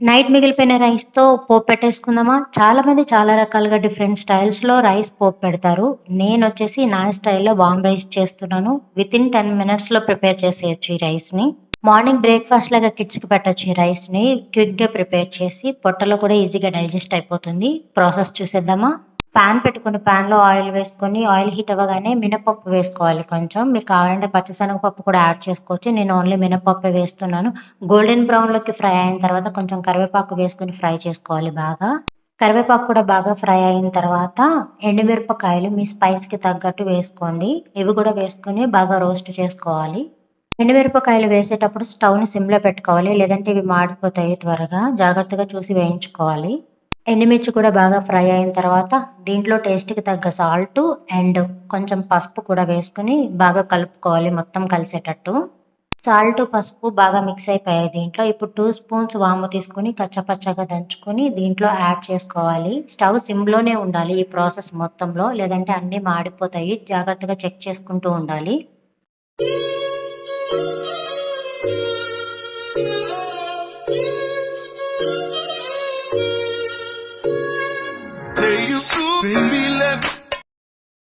Night మిగిలిపోయిన రైస్‌తో పోపు పెట్టేసుకుందామా? చాలామంది చాలా రకాలుగా డిఫరెంట్ స్టైల్స్‌లో రైస్ పోపు పెడతారు. నేను వచ్చేసి నా స్టైల్‌లో వామ్ రైస్ చేస్తున్నాను. వితిన్ 10 మినిట్స్‌లో ప్రిపేర్ చేసేయొచ్చు ఈ రైస్‌ని. మార్నింగ్ బ్రేక్‌ఫాస్ట్ లాగా కిడ్స్‌కి పెట్టొచ్చు ఈ రైస్‌ని. క్విక్‌గా ప్రిపేర్ చేసి పొట్టలో కూడా ఈజీగా డైజెస్ట్ అయిపోతుంది. ప్రాసెస్ చూసేద్దామా? పాన్ పెట్టుకుని ప్యాన్లో ఆయిల్ వేసుకొని ఆయిల్ హీట్ అవ్వగానే మినపప్పు వేసుకోవాలి కొంచెం. మీకు కావాలంటే పచ్చిశనగపప్పు కూడా యాడ్ చేసుకోవచ్చు. నేను ఓన్లీ మినపప్పే వేస్తున్నాను. గోల్డెన్ బ్రౌన్‌లోకి ఫ్రై అయిన తర్వాత కొంచెం కరివేపాకు వేసుకొని ఫ్రై చేసుకోవాలి బాగా. కరివేపాకు కూడా బాగా ఫ్రై అయిన తర్వాత ఎండుమిరపకాయలు మీ స్పైస్‌కి తగ్గట్టు వేసుకోండి. ఇవి కూడా వేసుకొని బాగా రోస్ట్ చేసుకోవాలి. ఎండుమిరపకాయలు వేసేటప్పుడు స్టవ్‌ని సిమ్‌లో పెట్టుకోవాలి. లేదంటే ఇవి మాడిపోతాయి త్వరగా. జాగ్రత్తగా చూసి వేయించుకోవాలి. ఎండుమిర్చి కూడా బాగా ఫ్రై అయిన తర్వాత దీంట్లో టేస్ట్‌కి తగ్గ సాల్టు అండ్ కొంచెం పసుపు కూడా వేసుకుని బాగా కలుపుకోవాలి మొత్తం కలిసేటట్టు. సాల్టు, పసుపు బాగా మిక్స్ అయిపోయాయి దీంట్లో. ఇప్పుడు టూ స్పూన్స్ వాము తీసుకొని కచ్చపచ్చగా దంచుకొని దీంట్లో యాడ్ చేసుకోవాలి. స్టవ్ సిమ్‌లోనే ఉండాలి ఈ ప్రాసెస్ మొత్తంలో. లేదంటే అన్నీ మాడిపోతాయి. జాగ్రత్తగా చెక్ చేసుకుంటూ ఉండాలి.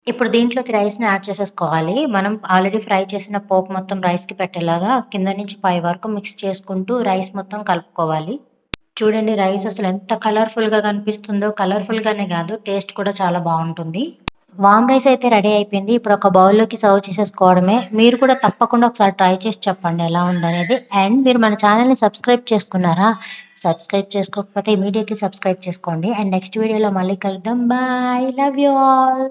ఇప్పుడు దీంట్లోకి రైస్‌ని యాడ్ చేసేసుకోవాలి. మనం ఆల్రెడీ ఫ్రై చేసిన పోపు మొత్తం రైస్‌కి పెట్టేలాగా కింద నుంచి పై వరకు మిక్స్ చేసుకుంటూ రైస్ మొత్తం కలుపుకోవాలి. చూడండి రైస్ అసలు ఎంత కలర్‌ఫుల్‌గా కనిపిస్తుందో. కలర్‌ఫుల్‌గానే కాదు టేస్ట్ కూడా చాలా బాగుంటుంది వామ్ రైస్ అయితే రెడీ అయిపోయింది. ఇప్పుడు ఒక బౌల్‌లోకి సర్వ్ చేసేసుకోవడమే. మీరు కూడా తప్పకుండా ఒకసారి ట్రై చేసి చెప్పండి ఎలా ఉందనేది. అండ్ మీరు మన ఛానల్ని సబ్స్క్రైబ్ చేసుకున్నారా? సబ్స్క్రైబ్ చేసుకోకపోతే ఇమీడియట్లీ సబ్స్క్రైబ్ చేసుకోండి. అండ్ నెక్స్ట్ వీడియోలో మళ్ళీ కలుద్దాం. బాయ్. Love you all.